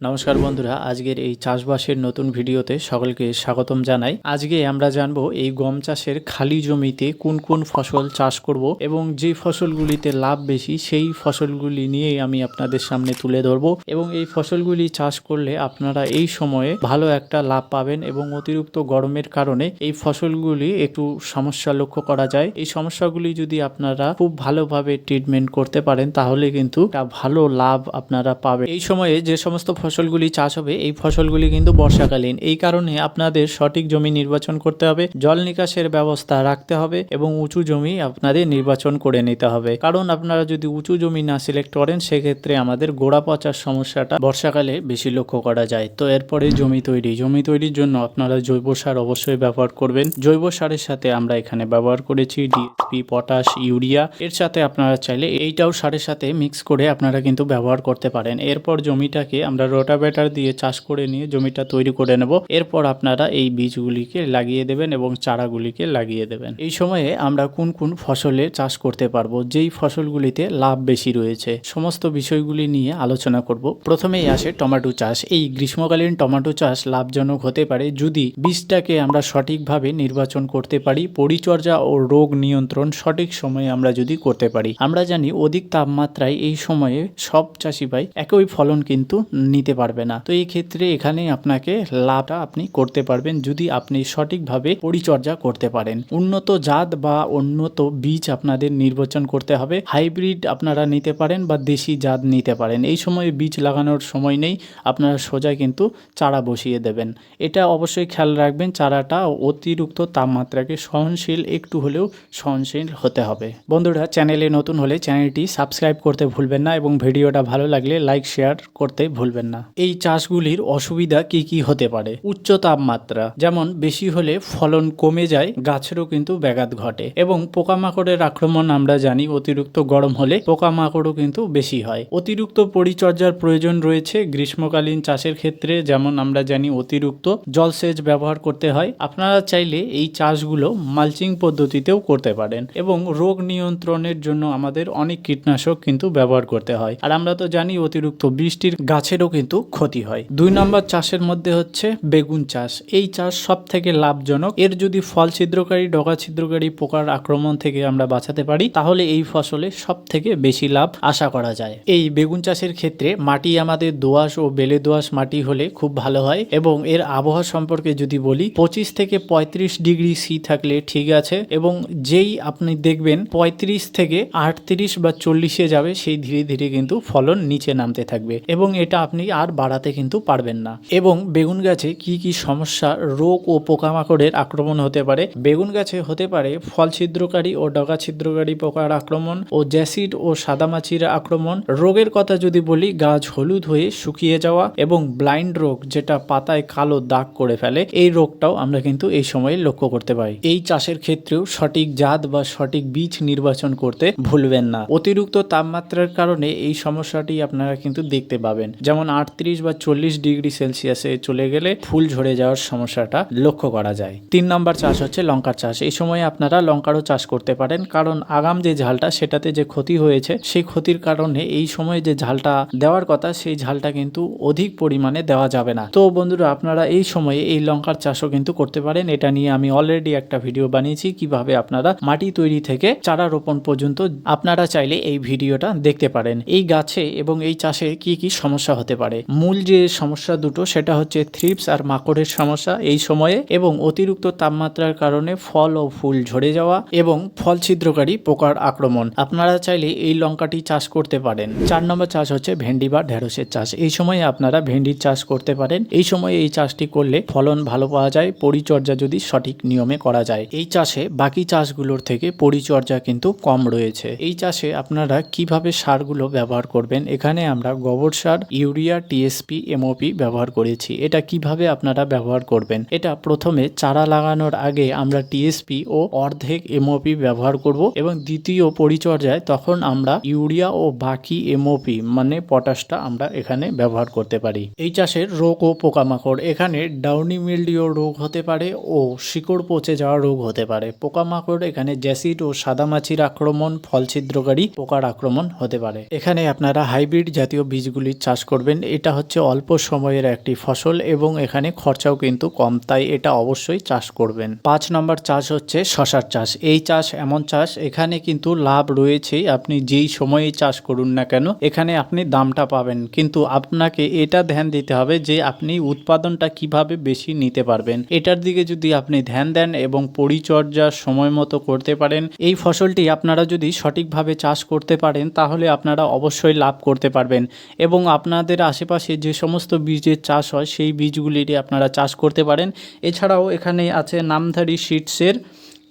নমস্কার বন্ধুরা, আজকের এই চাষবাসের নতুন ভিডিওতে সকলকে স্বাগতম জানাই। আজকে আমরা জানব এই গম চাষের খালি জমিতে কোন কোন ফসল চাষ করব এবং যে ফসলগুলিতে লাভ বেশি সেই ফসলগুলি নিয়েই আমি আপনাদের সামনে তুলে ধরবো এবং এই ফসলগুলি চাষ করলে আপনারা এই সময়ে ভালো একটা লাভ পাবেন এবং অতিরিক্ত গরমের কারণে এই ফসলগুলি একটু সমস্যা লক্ষ্য করা যায়। এই সমস্যাগুলি যদি আপনারা খুব ভালোভাবে ট্রিটমেন্ট করতে পারেন, তাহলে কিন্তু ভালো লাভ আপনারা পাবেন। এই সময়ে যে সমস্ত ফসলগুলি চাষ হবে, এই ফসলগুলি কিন্তু বর্ষাকালীন। এই কারণে আপনাদের সঠিক জমি নির্বাচন করতে হবে, জল নিকাশের ব্যবস্থা রাখতে হবে এবং উঁচু জমি আপনাদের নির্বাচন করে নিতে হবে। কারণ আপনারা যদি উঁচু জমি না সিলেক্ট করেন, সেক্ষেত্রে আমাদের গোড়া পচার সমস্যাটা বর্ষাকালে বেশি লক্ষ্য করা যায়। তো এরপরে জমি তৈরি। জমি তৈরির জন্য আপনারা জৈব সার অবশ্যই ব্যবহার করবেন। জৈব সারের সাথে আমরা এখানে ব্যবহার করেছি ডিএসপি পটাশ ইউরিয়া এর সাথে আপনারা চাইলে এইটাও সারের সাথে মিক্স করে আপনারা কিন্তু ব্যবহার করতে পারেন। এরপর জমিটাকে আমরা রোটাভেটার দিয়ে চাষ করে নিয়ে জমিটা তৈরি করে নেব। এরপর আপনারা এই বীজগুলিকে লাগিয়ে দেবেন এবং চারাগুলিকে লাগিয়ে দেবেন। এই সময়ে আমরা কোন কোন ফসলে চাষ করতে পারব, যেই ফসলগুলিতে লাভ বেশি রয়েছে, সমস্ত বিষয়গুলি নিয়ে আলোচনা করব। প্রথমেই আসে টমেটো চাষ। এই গ্রীষ্মকালীন টমেটো চাষ লাভজনক হতে পারে যদি বীজটাকে আমরা সঠিকভাবে নির্বাচন করতে পারি, পরিচর্যা ও রোগ নিয়ন্ত্রণ সঠিক সময়ে আমরা যদি করতে পারি। আমরা জানি অধিক তাপমাত্রায় এই সময়ে সব চাষি ভাই একই ফলন কিন্তু নিতে পারবে না। তো এই ক্ষেত্রে এখানে আপনাকে লাভটা আপনি করতে পারবেন যদি আপনি সঠিকভাবে পরিচর্যা করতে পারেন। উন্নত জাত বা উন্নত বীজ আপনাদের নির্বাচন করতে হবে। হাইব্রিড আপনারা নিতে পারেন বা দেশি জাত নিতে পারেন। এই সময় বীজ লাগানোর সময় নেই, আপনারা সোজা কিন্তু চারা বসিয়ে দেবেন। এটা অবশ্যই খেয়াল রাখবেন, চারাটা অতিরিক্ত তাপমাত্রাকে সহনশীল, একটু হলেও সহনশীল হতে হবে। বন্ধুরা, চ্যানেলে নতুন হলে চ্যানেলটি সাবস্ক্রাইব করতে ভুলবেন না এবং ভিডিওটা ভালো লাগলে লাইক, শেয়ার করতে ভুলবেন না। এই চাষগুলির অসুবিধা কি কি হতে পারে? উচ্চ তাপমাত্রা, যেমন বেশি হলে ফলন কমে যায়, গাছেরও কিন্তু ব্যাঘাত ঘটে এবং পোকামাকড়ের আক্রমণ আমরা জানি অতিরিক্ত গরম হলে পোকামাকড়ও কিন্তু বেশি হয়। অতিরিক্ত পরিচর্যার প্রয়োজন রয়েছে গ্রীষ্মকালীন চাষের ক্ষেত্রে, যেমন আমরা জানি অতিরিক্ত জলসেচ ব্যবহার করতে হয়। আপনারা চাইলে এই চাষগুলো মালচিং পদ্ধতিতেও করতে পারেন এবং রোগ নিয়ন্ত্রণের জন্য আমাদের অনেক কীটনাশক কিন্তু ব্যবহার করতে হয়। আর আমরা তো জানি অতিরিক্ত বৃষ্টির গাছেরও কিন্তু ক্ষতি হয়। দুই নম্বর চাষের মধ্যে হচ্ছে বেগুন চাষ। এই চাষ সব থেকে লাভজনক। এর যদি ফল ছিদ্রকারী, ডগা ছিদ্রকারী পোকার আক্রমণ থেকে আমরা বাঁচাতে পারি, তাহলে এই ফসলে সব থেকে বেশি লাভ আশা করা যায়। এই বেগুন চাষের ক্ষেত্রে মাটি আমাদের দোআঁশ ও বেলে দোআঁশ মাটি হলে খুব ভালো হয় এবং এর আবহাওয়া সম্পর্কে যদি বলি, পঁচিশ থেকে পঁয়ত্রিশ ডিগ্রি সি থাকলে ঠিক আছে এবং যেই আপনি দেখবেন পঁয়ত্রিশ থেকে আটত্রিশ বা চল্লিশে যাবে, সেই ধীরে ধীরে কিন্তু ফলন নিচে নামতে থাকবে এবং এটা আপনি আর বাড়াতে কিন্তু পারবেন না। এবং বেগুন গাছে কি কি সমস্যা, রোগ ও পোকামাকড়ের আক্রমণ হতে পারে? বেগুন গাছে হতে পারে ফল ছিদ্রকারী ও ডগা ছিদ্রকারী পোকার আক্রমণ ও জ্যাসিড ও সাদামাছির আক্রমণ। রোগের কথা যদি বলি, গাছ হলুদ হয়ে শুকিয়ে যাওয়া এবং ব্লাইন্ড রোগ যেটা পাতায় কালো দাগ করে ফেলে, এই রোগটাও আমরা কিন্তু এই সময়ে লক্ষ্য করতে পারি। এই চাষের ক্ষেত্রেও সঠিক জাত বা সঠিক বীজ নির্বাচন করতে ভুলবেন না। অতিরিক্ত তাপমাত্রার কারণে এই সমস্যাটি আপনারা কিন্তু দেখতে পাবেন। যেমন আটত্রিশ বা চল্লিশ ডিগ্রি সেলসিয়াসে চলে গেলে ফুল ঝরে যাওয়ার সমস্যাটা লক্ষ্য করা যায়। তিন নম্বর চাষ হচ্ছে লঙ্কার চাষ। এই সময় আপনারা লঙ্কারও চাষ করতে পারেন, কারণ আগাম যে ঝালটা সেটাতে যে ক্ষতি হয়েছে, সেই ক্ষতির কারণে এই সময় যে ঝালটা দেওয়ার কথা, সেই ঝালটা কিন্তু অধিক পরিমাণে দেওয়া যাবে না। তো বন্ধুরা, আপনারা এই সময়ে এই লঙ্কার চাষও কিন্তু করতে পারেন। এটা নিয়ে আমি অলরেডি একটা ভিডিও বানিয়েছি, কীভাবে আপনারা মাটি তৈরি থেকে চারা রোপণ পর্যন্ত আপনারা চাইলে এই ভিডিওটা দেখতে পারেন। এই গাছে এবং এই চাষে কি কি সমস্যা হতে পারে? মূল যে সমস্যা দুটো সেটা হচ্ছে থ্রিপস আর মাকড়ের সমস্যা এই সময়ে এবং অতিরিক্ত তাপমাত্রার কারণে ফল ও ফুল ঝরে যাওয়া এবং ফল ছিদ্রকারী পোকার আক্রমণ। আপনারা চাইলে এই লঙ্কাটি চাষ করতে পারেন। চার নম্বর চাষ হচ্ছে ভেন্ডি বা ঢেঁড়সের চাষ। এই সময়ে আপনারা ভেন্ডির চাষ করতে পারেন। এই সময়ে এই চাষটি করলে ফলন ভালো পাওয়া যায়, পরিচর্যা যদি সঠিক নিয়মে করা যায়। এই চাষে বাকি চাষগুলোর থেকে পরিচর্যা কিন্তু কম রয়েছে। এই চাষে আপনারা কীভাবে সারগুলো ব্যবহার করবেন? এখানে আমরা গোবর সার, ইউরিয়া টিএসপি এমওপি ব্যবহার করেছি। এটা কীভাবে আপনারা ব্যবহার করবেন? এটা প্রথমে চারা লাগানোর আগে আমরা টিএসপি ও অর্ধেক এমওপি ব্যবহার করব এবং দ্বিতীয় পরিচর্যায় তখন আমরা ইউরিয়া ও বাকি এমওপি মানে পটাশটা আমরা এখানে ব্যবহার করতে পারি। এই চাষের রোগ ও পোকামাকড়। এখানে ডাউনি মিল্ডিও রোগ হতে পারে ও শিকড় পচে যাওয়া রোগ হতে পারে। পোকামাকড় এখানে জ্যাসিড ও সাদামাছির আক্রমণ ফল ছিদ্রকারী পোকার আক্রমণ হতে পারে। এখানে আপনারা হাইব্রিড জাতীয় বীজগুলির চাষ করবেন এটা হচ্ছে অল্প সময়ের একটি ফসল এবং এখানে খরচাও কিন্তু কম, তাই এটা অবশ্যই চাষ করবেন। পাঁচ নম্বর চাষ হচ্ছে শশার চাষ। এই চাষ এমন চাষ, এখানে কিন্তু লাভ রয়েছে আপনি যেই সময়ে চাষ করুন না কেন, এখানে আপনি দামটা পাবেন। কিন্তু আপনাকে এটা ধ্যান দিতে হবে যে আপনি উৎপাদনটা কীভাবে বেশি নিতে পারবেন। এটার দিকে যদি আপনি ধ্যান দেন এবং পরিচর্যা সময় মতো করতে পারেন, এই ফসলটি আপনারা যদি সঠিকভাবে চাষ করতে পারেন, তাহলে আপনারা অবশ্যই লাভ করতে পারবেন এবং আপনাদের আশেপাশে যে সমস্ত বীজের চাষ হয়, সেই বীজগুলিরই আপনারা চাষ করতে পারেন। এছাড়াও এখানে আছে নামধারী সিডসের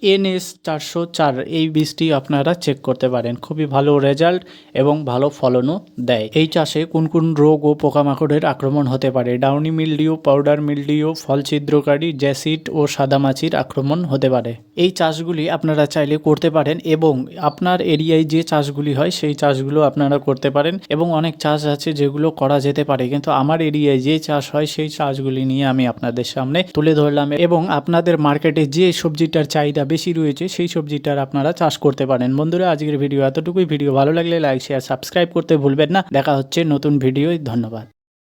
এনএস চারশো চার, এই বীজটি আপনারা চেক করতে পারেন। খুবই ভালো রেজাল্ট এবং ভালো ফলনও দেয়। এই চাষে কোন কোন রোগ ও পোকামাকড়ের আক্রমণ হতে পারে? ডাউনি মিলডিও, পাউডার মিলডিও ফল ছিদ্রকারী জ্যাসিড ও সাদামাছির আক্রমণ হতে পারে। এই চাষগুলি আপনারা চাইলে করতে পারেন এবং আপনার এরিয়ায় যে চাষগুলি হয়, সেই চাষগুলো আপনারা করতে পারেন এবং অনেক চাষ আছে যেগুলো করা যেতে পারে। কিন্তু আমার এরিয়ায় যে চাষ হয়, সেই চাষগুলি নিয়ে আমি আপনাদের সামনে তুলে ধরলাম এবং আপনাদের মার্কেটে যে সবজিটার চাহিদা বেশি রয়েছে, সেই সবজিটার আপনারা চাষ করতে পারেন। বন্ধুরা, আজকের ভিডিও এতটুকুই। ভিডিও ভালো লাগলে লাইক শেয়ার সাবস্ক্রাইব করতে ভুলবেন না। দেখা হচ্ছে নতুন ভিডিও ধন্যবাদ।